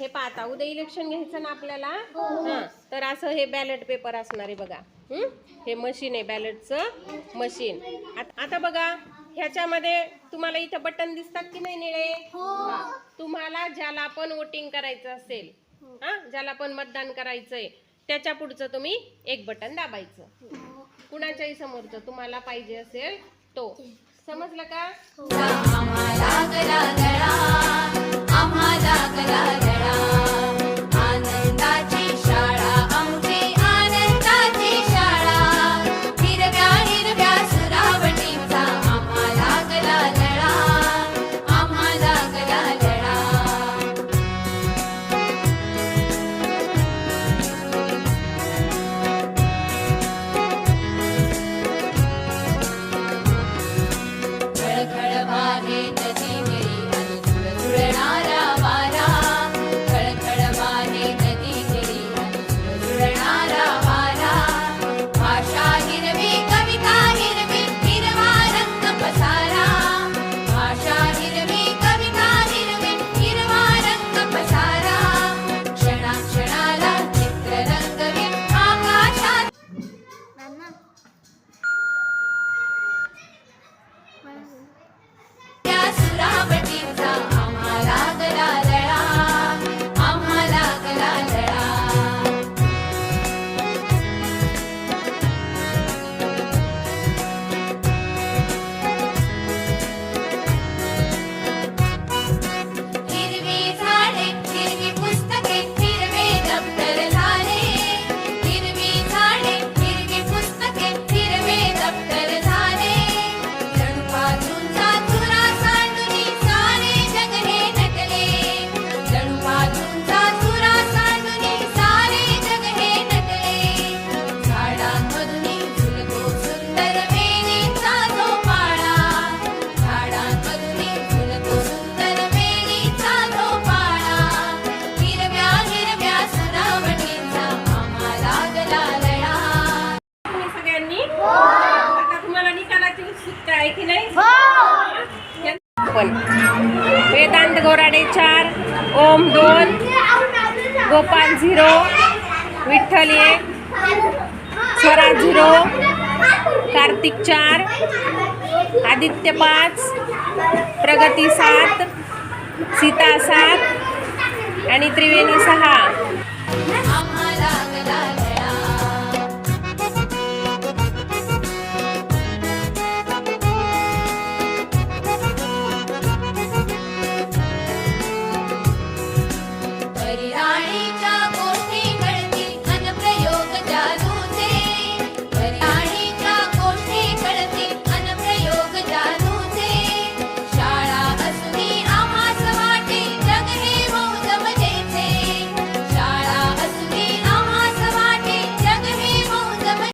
उद्या इलेक्शन घ्यायचं ना आपल्याला? हा. तर असं हे बॅलेट पेपर असणार आहे बघा. हं? हे मशीन आहे बॅलेटचं मशीन आत- बघा ह्याच्यामध्ये तुम्हाला इथं बटन दिसतात की नाही निळे? हा. तुम्हाला ज्याला पण वोटिंग करायचं असेल हा. ज्याला पण मतदान करायचंय त्याच्या पुढचं तुम्ही एक बटन दाबायचं. कुणाच्याही समोरचं तुम्हाला पाहिजे असेल तो. समजलं का? आता तुम्हाला निकालाची उत्सुकता आहे की नाही? पण वेदांत गोराडे चार ओम दोन गोपाल झिरो विठ्ठल एक स्वरा झिरो कार्तिक चार आदित्य पाच प्रगती सात सीता सात आणि त्रिवेणी सहा.